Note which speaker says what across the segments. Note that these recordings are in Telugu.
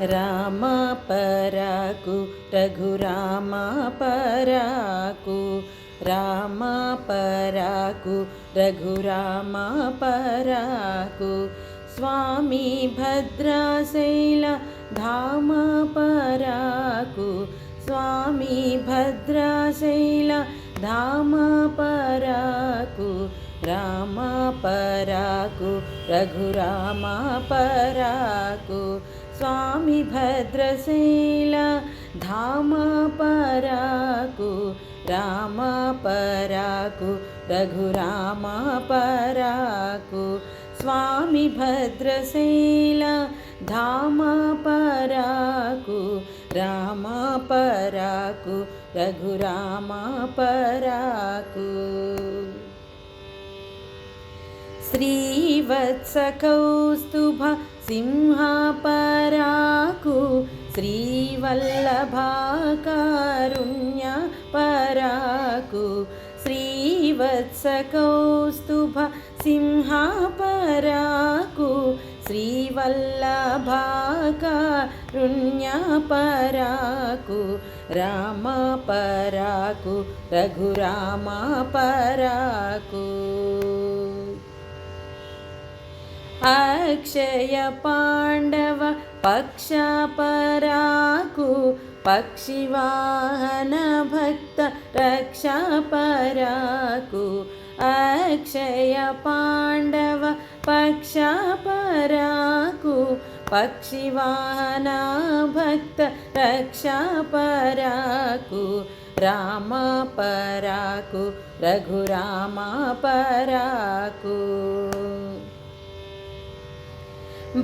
Speaker 1: म पराक रघुराम पराकरा रघुराम परा कु स्वामी भद्राशैला धाम परा स्वामी भद्राशैला धाम पराम पराकु। रघु राम परा कु స్వామి భద్రశీల ధామ పరాకు రామ పరాకు రఘురామ పరాకు స్వామి భద్రశీల ధామ పరాకు రామ పరాకు రఘురామ పరాకు శ్రీవత్సకౌస్తుభ సింహపరాకు శ్రీవల్లభాకారుణ్య పరాకు. శ్రీవత్సకౌస్తుభ సింహపరాకు. శ్రీవల్లభాకారుణ్య పరాకు. రామ పరాకు రఘురామ పరాకు అక్షయ పాండవ పక్షపరాకు పక్షివాహన భక్త రక్షపరాకు అక్షయ పాండవ పక్షపరాకు పక్షివాహన భక్త రక్షపరాకు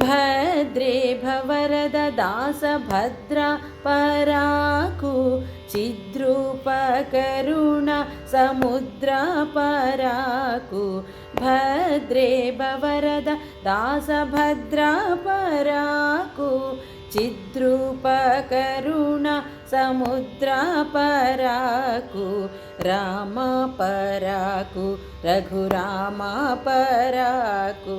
Speaker 1: भद्रे भवरद दासभद्र पराकु चिद्रूपकरुण समुद्र पराकु। भद्रे भवरद दासभद्र पराकु चिद्रूपकरुण समुद्रपराकु रम पराकु रघुराम पराकु।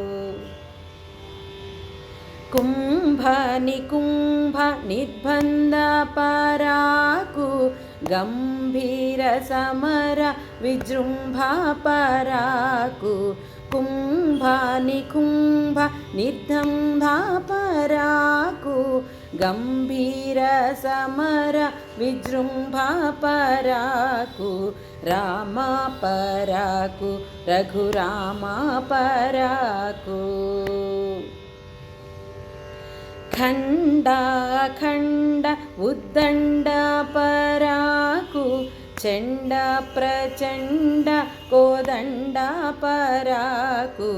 Speaker 1: కుంభ నికుంభ నిర్బంధ పరాకు గంభీర సమర విజృంభ పరాకు కుంభ నికుంభ నిర్దంభ పరాకు గంభీర సమర విజృంభ పరాకు రామ పరాకు రఘురామ పరాకు ఖండాఖండ ఉద్దండ పరాకు చండ ప్రచండ కోదండ పరాకు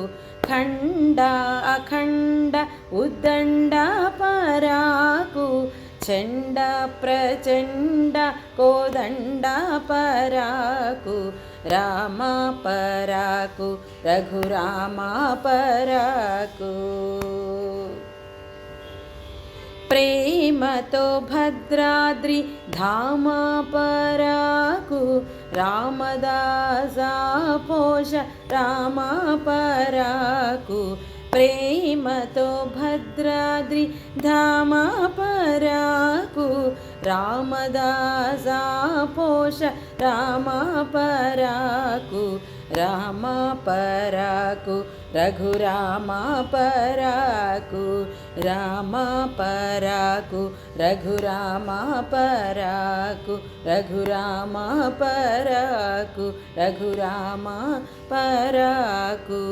Speaker 1: ఖండ అఖండ ఉద్దండ పరాకు చండ ప్రచండ కోదండ పరాకు రామ పరాకు రఘురామ పరాకు ప్రేమతో భద్రాద్రి ధామ పరాకు రామదాస పోష రామ పరాకు ప్రేమతో భద్రాద్రి ధామ పరాకు పరాకు రామ పరాకు రఘురామ పరాకు రామ పరాకు రఘురామ పరాకు రఘురామ పరాకు రఘురామ పరాకు.